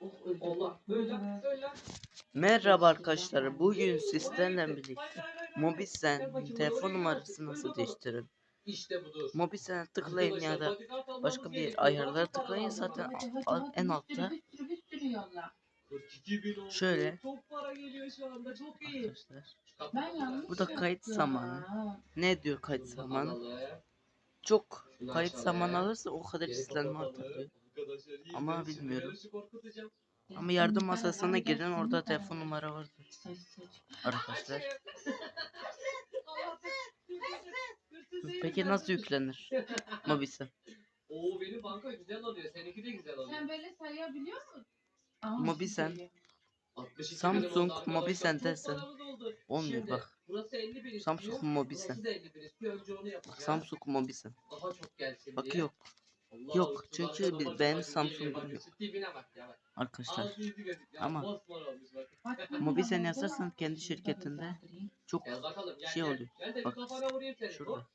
Oh. Allah. Merhaba arkadaşlar. Bugün sizlerle birlikte Mobisen telefon numarası nasıl değiştirir? İşte budur. Mobisen'e tıklayın ya da başka bir ayarlara tıklayın zaten en altta Bir sürü bir sürü yolla. 42 bin oldu. Şöyle. Çok para geliyor şu anda. Çok iyi. arkadaşlar. Ben yanlış Bu da kayıt zamanı. Ne diyor kayıt zamanı? Çok kayıt zamanı alırsa o kadar izlenme artar. Ama bilmiyorum. Ama yardım masasına girin orada telefon numara vardır arkadaşlar. Peki nasıl yüklenir Mobisen? Oo benim banka güzel alıyor. Seninki de güzel alıyor. Sen böyle sayabiliyor musun? Mobisen. 62 Samsung bin oldu arkadaşlar. Mobisen Çok dersen paramız oldu. olmuyor bak. Burası 50 bin istiyor. Samsung Mobisen. Burası da 50 bin istiyor. Önce onu yapacağız. Bak Samsung Mobisen. Daha çok gelsin Bak yok Yok, çünkü şuradan bi- da benim Samsung'um yok. arkadaşlar. Ama- bana yazarsan kendi şirketinde çok şey oluyor. Bir Bak, şurada.